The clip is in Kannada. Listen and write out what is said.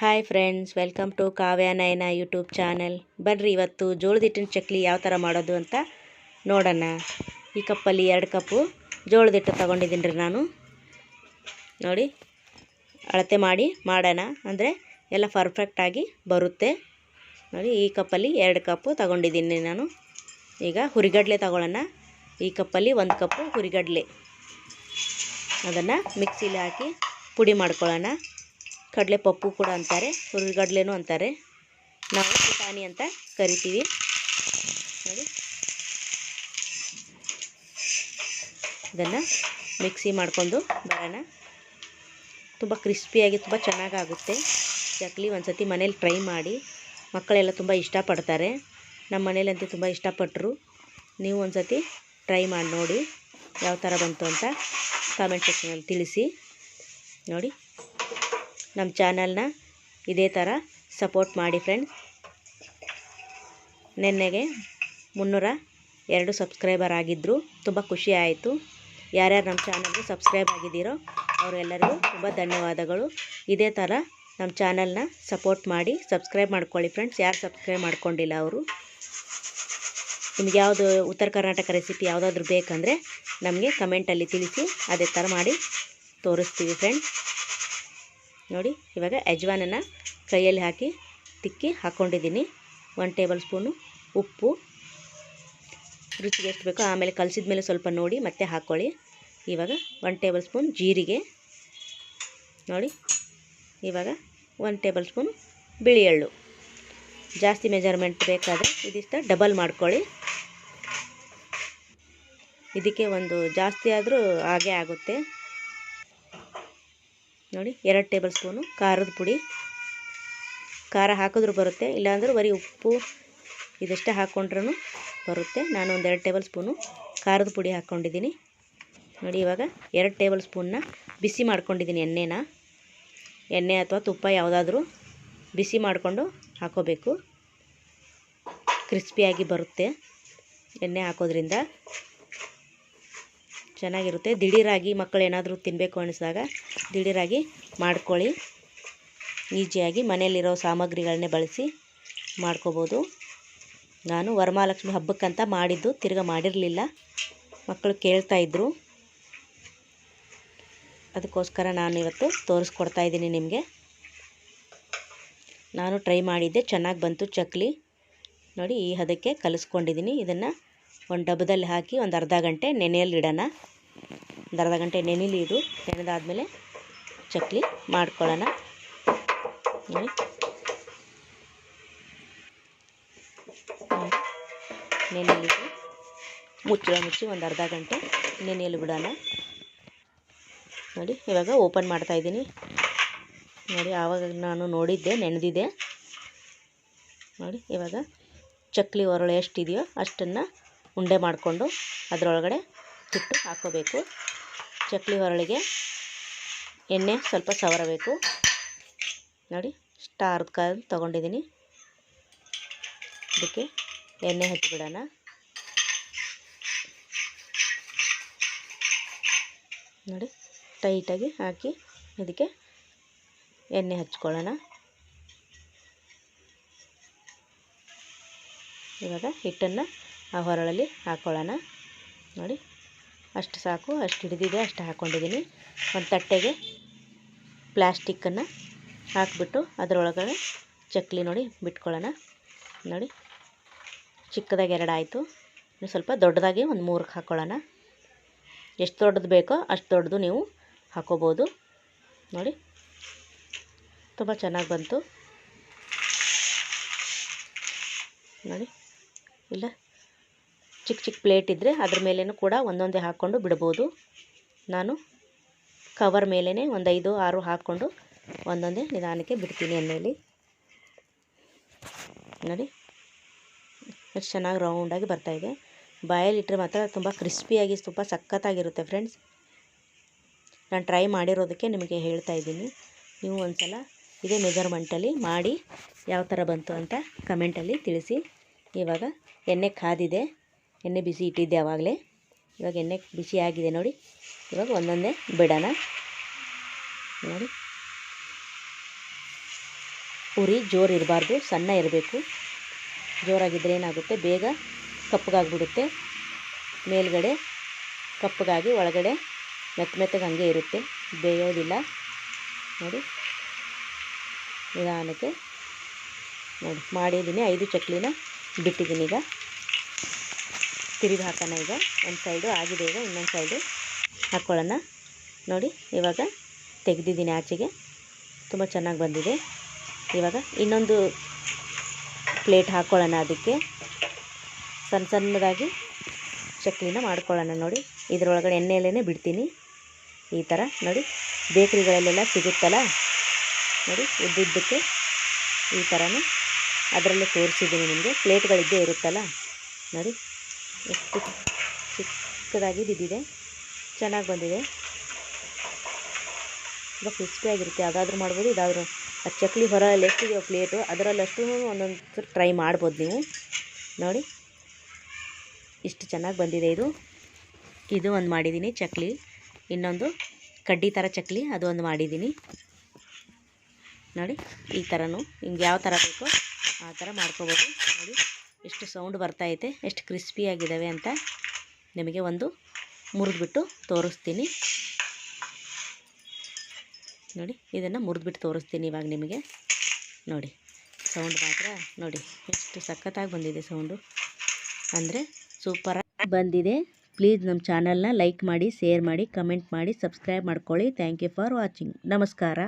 Hi friends welcome to Kavya Nayana YouTube channel ಬನ್ರಿ ಇವತ್ತು ಜೋಳದ ಹಿಟ್ಟಿನ ಚಕ್ಲಿ ಯಾವ ಥರ ಮಾಡೋದು ಅಂತ ನೋಡೋಣ. ಈ ಕಪ್ಪಲ್ಲಿ ಎರಡು ಕಪ್ಪು ಜೋಳದ ಹಿಟ್ಟು ತೊಗೊಂಡಿದ್ದೀನಿ ರೀ ನಾನು. ನೋಡಿ, ಅಳತೆ ಮಾಡಿ ಮಾಡೋಣ. ಅಂದರೆ ಎಲ್ಲ ಪರ್ಫೆಕ್ಟಾಗಿ ಬರುತ್ತೆ. ನೋಡಿ, ಈ ಕಪ್ಪಲ್ಲಿ ಎರಡು ಕಪ್ಪು ತಗೊಂಡಿದ್ದೀನಿ ನಾನು. ಈಗ ಹುರಿಗಡಲೆ ತಗೊಳ್ಳೋಣ. ಈ ಕಪ್ಪಲ್ಲಿ ಒಂದು ಕಪ್ಪು ಹುರಿಗಡಲೆ. ಅದನ್ನು ಮಿಕ್ಸಿಲಿ ಹಾಕಿ ಪುಡಿ ಮಾಡ್ಕೊಳ್ಳೋಣ. ಕಡಲೆ ಪಪ್ಪು ಕೂಡ ಅಂತಾರೆ, ಹುರಿಗಡ್ಲೆನೂ ಅಂತಾರೆ. ನಾವು ಪುಟಾಣಿ ಅಂತ ಕರಿತೀವಿ. ನೋಡಿ. ಇದನ್ನು ಮಿಕ್ಸಿ ಮಾಡ್ಕೊಂಡು ಬರೋಣ. ತುಂಬ ಕ್ರಿಸ್ಪಿಯಾಗಿ, ತುಂಬ ಚೆನ್ನಾಗಾಗುತ್ತೆ. ಚಕ್ಲಿ ಒಂದು ಸತಿ ಮನೇಲಿ ಟ್ರೈ ಮಾಡಿ. ಮಕ್ಕಳೆಲ್ಲ ತುಂಬ ಇಷ್ಟಪಡ್ತಾರೆ. ನಮ್ಮ ಮನೇಲಂತೂ ತುಂಬ ಇಷ್ಟಪಟ್ಟರು ನೀವು ಒಂದು ಸತಿ ಟ್ರೈ ಮಾಡಿ ನೋಡಿ. ಯಾವ ಥರ ಬಂತು ಅಂತ ಕಾಮೆಂಟ್ ಸೆಕ್ಷನಲ್ಲಿ ತಿಳಿಸಿ. ನೋಡಿ. ನಮ್ಮ ಚಾನಲ್ನ ಇದೇ ಥರ ಸಪೋರ್ಟ್ ಮಾಡಿ ಫ್ರೆಂಡ್ಸ್ ನೆನ್ನೆಗೆ ಮುನ್ನೂರ ಎರಡು ಸಬ್ಸ್ಕ್ರೈಬರ್ ಆಗಿದ್ದರು ತುಂಬ ಖುಷಿ ಆಯಿತು. ಯಾರ್ಯಾರು ನಮ್ಮ ಚಾನಲ್ಗೆ ಸಬ್ಸ್ಕ್ರೈಬ್ ಆಗಿದ್ದೀರೋ ಅವರೆಲ್ಲರಿಗೂ ತುಂಬ ಧನ್ಯವಾದಗಳು. ಇದೇ ಥರ ನಮ್ಮ ಚಾನಲ್ನ ಸಪೋರ್ಟ್ ಮಾಡಿ ಸಬ್ಸ್ಕ್ರೈಬ್ ಮಾಡ್ಕೊಳ್ಳಿ ಫ್ರೆಂಡ್ಸ್ ಯಾರು ಸಬ್ಸ್ಕ್ರೈಬ್ ಮಾಡ್ಕೊಂಡಿಲ್ಲ ಅವರು. ನಿಮ್ಗೆ ಯಾವುದು ಉತ್ತರ ಕರ್ನಾಟಕ ರೆಸಿಪಿ ಯಾವುದಾದ್ರೂ ಬೇಕಂದರೆ ನಮಗೆ ಕಮೆಂಟಲ್ಲಿ ತಿಳಿಸಿ, ಅದೇ ಥರ ಮಾಡಿ ತೋರಿಸ್ತೀವಿ ಫ್ರೆಂಡ್ಸ್ ನೋಡಿ, ಇವಾಗ ಯಜವಾನನ್ನು ಕೈಯಲ್ಲಿ ಹಾಕಿ ತಿಕ್ಕಿ ಹಾಕ್ಕೊಂಡಿದ್ದೀನಿ ಒನ್ ಟೇಬಲ್ ಸ್ಪೂನು ಉಪ್ಪು. ರುಚಿಗೆ ಎಷ್ಟು ಬೇಕೋ ಆಮೇಲೆ ಕಲಸಿದ ಮೇಲೆ ಸ್ವಲ್ಪ ನೋಡಿ, ಮತ್ತೆ ಹಾಕ್ಕೊಳ್ಳಿ ಇವಾಗ ಒನ್ ಟೇಬಲ್ ಸ್ಪೂನ್ ಜೀರಿಗೆ. ನೋಡಿ, ಇವಾಗ ಒನ್ ಟೇಬಲ್ ಸ್ಪೂನ್ ಬಿಳಿ ಎಳ್ಳು. ಜಾಸ್ತಿ ಮೆಜರ್ಮೆಂಟ್ ಬೇಕಾದರೆ ಇದಿಷ್ಟ ಡಬಲ್ ಮಾಡ್ಕೊಳ್ಳಿ. ಇದಕ್ಕೆ ಒಂದು ಜಾಸ್ತಿ ಆದರೂ ಹಾಗೇ ಆಗುತ್ತೆ. ನೋಡಿ, ಎರಡು ಟೇಬಲ್ ಸ್ಪೂನು ಖಾರದ ಪುಡಿ. ಖಾರ ಹಾಕಿದ್ರೂ ಬರುತ್ತೆ, ಇಲ್ಲಾಂದ್ರೆ ಬರೀ ಉಪ್ಪು ಇದಷ್ಟೇ ಹಾಕ್ಕೊಂಡ್ರೂ ಬರುತ್ತೆ. ನಾನು ಒಂದು ಎರಡು ಟೇಬಲ್ ಸ್ಪೂನು ಖಾರದ ಪುಡಿ ಹಾಕ್ಕೊಂಡಿದ್ದೀನಿ ನೋಡಿ, ಇವಾಗ ಎರಡು ಟೇಬಲ್ ಸ್ಪೂನ್ನ ಬಿಸಿ ಮಾಡ್ಕೊಂಡಿದ್ದೀನಿ ಎಣ್ಣೆನ. ಎಣ್ಣೆ ಅಥವಾ ತುಪ್ಪ ಯಾವುದಾದ್ರೂ ಬಿಸಿ ಮಾಡಿಕೊಂಡು ಹಾಕೋಬೇಕು. ಕ್ರಿಸ್ಪಿಯಾಗಿ ಬರುತ್ತೆ ಎಣ್ಣೆ ಹಾಕೋದ್ರಿಂದ. ಚೆನ್ನಾಗಿರುತ್ತೆ. ದಿಢೀರಾಗಿ ಮಕ್ಕಳು ಏನಾದರೂ ತಿನ್ನಬೇಕು ಅನಿಸಿದಾಗ ದಿಢೀರಾಗಿ ಮಾಡ್ಕೊಳ್ಳಿ. ಈಜಿಯಾಗಿ ಮನೆಯಲ್ಲಿರೋ ಸಾಮಗ್ರಿಗಳನ್ನೇ ಬಳಸಿ ಮಾಡ್ಕೋಬೋದು. ನಾನು ವರಮಹಾಲಕ್ಷ್ಮಿ ಹಬ್ಬಕ್ಕಂತ ಮಾಡಿದ್ದು ತಿರ್ಗ ಮಾಡಿರಲಿಲ್ಲ. ಮಕ್ಕಳು ಕೇಳ್ತಾಯಿದ್ರು ಅದಕ್ಕೋಸ್ಕರ ನಾನು ಇವತ್ತು ತೋರಿಸ್ಕೊಡ್ತಾ ಇದ್ದೀನಿ ನಿಮಗೆ. ನಾನು ಟ್ರೈ ಮಾಡಿದ್ದೆ. ಚೆನ್ನಾಗಿ ಬಂತು ಚಕ್ಲಿ. ನೋಡಿ, ಈ ಹದಕ್ಕೆ ಕಲಿಸ್ಕೊಂಡಿದ್ದೀನಿ. ಇದನ್ನು ಒಂದು ಡಬ್ಬದಲ್ಲಿ ಹಾಕಿ ಒಂದು ಅರ್ಧ ಗಂಟೆ ನೆನೆಯಲ್ಲಿಡೋಣ ಒಂದು ಅರ್ಧ ಗಂಟೆ ನೆನೆಲಿ ಇದು ನೆನೆದಾದಮೇಲೆ ಚಕ್ಲಿ ಮಾಡ್ಕೊಳ್ಳೋಣ. ನೋಡಿ ಮುಚ್ಚಳ ಮುಚ್ಚಿ ಒಂದು ಅರ್ಧ ಗಂಟೆ ನೆನೆಯಲ್ಲಿ ಬಿಡೋಣ. ನೋಡಿ, ಇವಾಗ ಓಪನ್ ಮಾಡ್ತಾಯಿದ್ದೀನಿ ನೋಡಿ, ಆವಾಗ ನಾನು ನೋಡಿದ್ದೆ, ನೆನೆದಿದೆ. ನೋಡಿ, ಇವಾಗ ಚಕ್ಲಿ ಒರಳು ಎಷ್ಟಿದೆಯೋ ಅಷ್ಟನ್ನು ಉಂಡೆ ಮಾಡಿಕೊಂಡು ಅದರೊಳಗಡೆ ಹಿಟ್ಟು ಹಾಕೋಬೇಕು. ಚಕ್ಲಿ ಹೊರಳಿಗೆ ಎಣ್ಣೆ ಸ್ವಲ್ಪ ಸವರಬೇಕು. ನೋಡಿ ಸ್ಟಾರ್ ಕಾಲು ತೊಗೊಂಡಿದ್ದೀನಿ. ಅದಕ್ಕೆ ಎಣ್ಣೆ ಹಚ್ಚಿಬಿಡೋಣ. ನೋಡಿ, ಟೈಟಾಗಿ ಹಾಕಿ ಇದಕ್ಕೆ ಎಣ್ಣೆ ಹಚ್ಕೊಳ್ಳೋಣ. ಇವಾಗ ಹಿಟ್ಟನ್ನು ಆ ಹೊರಳಲ್ಲಿ ಹಾಕ್ಕೊಳ್ಳೋಣ ನೋಡಿ, ಅಷ್ಟು ಸಾಕು, ಅಷ್ಟು ಹಿಡಿದಿದೆ, ಅಷ್ಟು ಹಾಕ್ಕೊಂಡಿದ್ದೀನಿ ಒಂದು ತಟ್ಟೆಗೆ ಪ್ಲ್ಯಾಸ್ಟಿಕ್ಕನ್ನು ಹಾಕಿಬಿಟ್ಟು ಅದರೊಳಗಡೆ ಚಕ್ಲಿ ನೋಡಿ ಬಿಟ್ಕೊಳ್ಳೋಣ. ನೋಡಿ, ಚಿಕ್ಕದಾಗಿ ಎರಡು ಆಯಿತು. ಇನ್ನು ಸ್ವಲ್ಪ ದೊಡ್ಡದಾಗಿ ಒಂದು ಮೂರಕ್ಕೆ ಹಾಕ್ಕೊಳ್ಳೋಣ ಎಷ್ಟು ದೊಡ್ಡದು ಬೇಕೋ ಅಷ್ಟು ದೊಡ್ಡದು ನೀವು ಹಾಕ್ಕೋಬೋದು ನೋಡಿ, ತುಂಬ ಚೆನ್ನಾಗಿ ಬಂತು. ನೋಡಿ, ಇಲ್ಲ. ಚಿಕ್ಕ ಚಿಕ್ಕ ಪ್ಲೇಟ್ ಇದ್ದರೆ ಅದ್ರ ಮೇಲೇನೂ ಕೂಡ ಒಂದೊಂದೇ ಹಾಕ್ಕೊಂಡು ಬಿಡ್ಬೋದು. ನಾನು ಕವರ್ ಮೇಲೇ ಒಂದು ಐದು, ಆರು ಹಾಕ್ಕೊಂಡು ಒಂದೊಂದೇ ನಿಧಾನಕ್ಕೆ ಬಿಡ್ತೀನಿ ಎಣ್ಣೆಯಲ್ಲಿ ನೋಡಿ, ಎಷ್ಟು ಚೆನ್ನಾಗಿ ರೌಂಡಾಗಿ ಬರ್ತಾಯಿದೆ ಬಾಯಲ್ಲಿಟ್ಟರೆ ಮಾತ್ರ ತುಂಬ ಕ್ರಿಸ್ಪಿಯಾಗಿ ತುಂಬ ಸಖತ್ತಾಗಿರುತ್ತೆ ಫ್ರೆಂಡ್ಸ್ ನಾನು ಟ್ರೈ ಮಾಡಿರೋದಕ್ಕೆ ನಿಮಗೆ ಹೇಳ್ತಾ ಇದ್ದೀನಿ. ನೀವು ಒಂದು ಸಲ ಇದೇ ಮೆಜರ್ಮೆಂಟಲ್ಲಿ ಮಾಡಿ ಯಾವ ಥರ ಬಂತು ಅಂತ ಕಮೆಂಟಲ್ಲಿ ತಿಳಿಸಿ. ಇವಾಗ ಎಣ್ಣೆ ಕಾದಿದೆ. ಎಣ್ಣೆ ಬಿಸಿ ಇಟ್ಟಿದ್ದೆ ಆವಾಗಲೇ. ಇವಾಗ ಎಣ್ಣೆ ಬಿಸಿ ಆಗಿದೆ ನೋಡಿ. ಇವಾಗ ಒಂದೊಂದೇ ಬಿಡೋಣ. ನೋಡಿ. ಉರಿ, ಜೋರು ಇರಬಾರ್ದು, ಸಣ್ಣ ಇರಬೇಕು. ಜೋರಾಗಿದ್ದರೆ ಏನಾಗುತ್ತೆ? ಬೇಗ ಕಪ್ಪಗಾಗ್ಬಿಡುತ್ತೆ. ಮೇಲ್ಗಡೆ ಕಪ್ಪಗಾಗಿ ಒಳಗಡೆ ಮೆತ್ತ ಮೆತ್ತಗೆ ಹಂಗೆ ಇರುತ್ತೆ. ಬೇಯೋದಿಲ್ಲ. ನೋಡಿ. ನಿಧಾನಕ್ಕೆ ನೋಡಿ. ಮಾಡಿದ್ದೀನಿ. ಐದು ಚಕ್ಲಿನ ಬಿಟ್ಟಿದ್ದೀನಿ ಈಗ. ತಿರುಗಿ ಹಾಕೋಣ ಈಗ. ಒಂದು ಸೈಡು ಆಗಿದೆ ಈಗ, ಇನ್ನೊಂದು ಸೈಡು ಹಾಕ್ಕೊಳ್ಳೋಣ ನೋಡಿ, ಇವಾಗ ತೆಗೆದಿದ್ದೀನಿ ಆಚೆಗೆ. ತುಂಬ ಚೆನ್ನಾಗಿ ಬಂದಿದೆ. ಇವಾಗ ಇನ್ನೊಂದು ಪ್ಲೇಟ್ ಹಾಕ್ಕೊಳ್ಳೋಣ ಅದಕ್ಕೆ. ಸಣ್ಣ ಸಣ್ಣದಾಗಿ ಚಕ್ಲಿನ ಮಾಡ್ಕೊಳ್ಳೋಣ ನೋಡಿ. ಇದರೊಳಗಡೆ ಎಣ್ಣೆಯಲ್ಲೇ ಬಿಡ್ತೀನಿ. ಈ ಥರ ನೋಡಿ, ಬೇಕ್ರಿಗಳಲ್ಲೆಲ್ಲ ಸಿಗುತ್ತಲ್ಲ? ನೋಡಿ, ಉದ್ದುದ್ದಕ್ಕೆ ಈ ಥರನೂ ಅದರಲ್ಲೇ ತೋರಿಸಿದ್ದೀನಿ ನಿಮಗೆ. ಪ್ಲೇಟ್ಗಳಿದ್ದೇ ಇರುತ್ತಲ್ಲ? ನೋಡಿ ಎಷ್ಟು ಚಿಕ್ಕದಾಗಿ ಬಿದ್ದಿದೆ, ಚೆನ್ನಾಗಿ ಬಂದಿದೆ. ತುಂಬ ಕ್ರಿಸ್ಪಿಯಾಗಿರುತ್ತೆ ಯಾವುದಾದ್ರೂ ಮಾಡ್ಬೋದು, ಇದಾದರೂ. ಆ ಚಕ್ಲಿ ಹೊರಲ್ಲಿ ಎಷ್ಟಿದೆಯೋ ಪ್ಲೇಟು ಅದರಲ್ಲಿ ಒಂದೊಂದು ಒಂದೊಂದು ಟ್ರೈ ಮಾಡ್ಬೋದು ನೀವು. ನೋಡಿ, ಇಷ್ಟು ಚೆನ್ನಾಗಿ ಬಂದಿದೆ ಇದು. ಇದು ಒಂದು ಮಾಡಿದ್ದೀನಿ ಚಕ್ಲಿ. ಇನ್ನೊಂದು ಕಡ್ಡಿ ಥರ ಚಕ್ಲಿ, ಅದು ಒಂದು ಮಾಡಿದ್ದೀನಿ. ನೋಡಿ, ಈ ಥರನೂ ನಿಮ್ಗೆ ಯಾವ ಥರ ಬೇಕೋ ಆ ಥರ ಮಾಡ್ಕೋಬೋದು. ನೋಡಿ. ಎಷ್ಟು ಸೌಂಡ್ ಬರ್ತೈತೆ ಎಷ್ಟು ಕ್ರಿಸ್ಪಿಯಾಗಿದ್ದಾವೆ ಅಂತ ನಿಮಗೆ ಒಂದು ಮುರಿದ್ಬಿಟ್ಟು ತೋರಿಸ್ತೀನಿ. ನೋಡಿ, ಇದನ್ನು ಮುರಿದ್ಬಿಟ್ಟು ತೋರಿಸ್ತೀನಿ ಇವಾಗ ನಿಮಗೆ. ನೋಡಿ, ಸೌಂಡ್ ಮಾತ್ರ ನೋಡಿ, ಎಷ್ಟು ಸಖತ್ತಾಗಿ ಬಂದಿದೆ ಸೌಂಡು. ಅಂದರೆ ಸೂಪರಾಗಿ ಬಂದಿದೆ. ಪ್ಲೀಸ್ ನಮ್ಮ ಚಾನಲ್ನ ಲೈಕ್ ಮಾಡಿ, ಶೇರ್ ಮಾಡಿ, ಕಮೆಂಟ್ ಮಾಡಿ, ಸಬ್ಸ್ಕ್ರೈಬ್ ಮಾಡ್ಕೊಳ್ಳಿ. ಥ್ಯಾಂಕ್ ಯು ಫಾರ್ ವಾಚಿಂಗ್ ನಮಸ್ಕಾರ.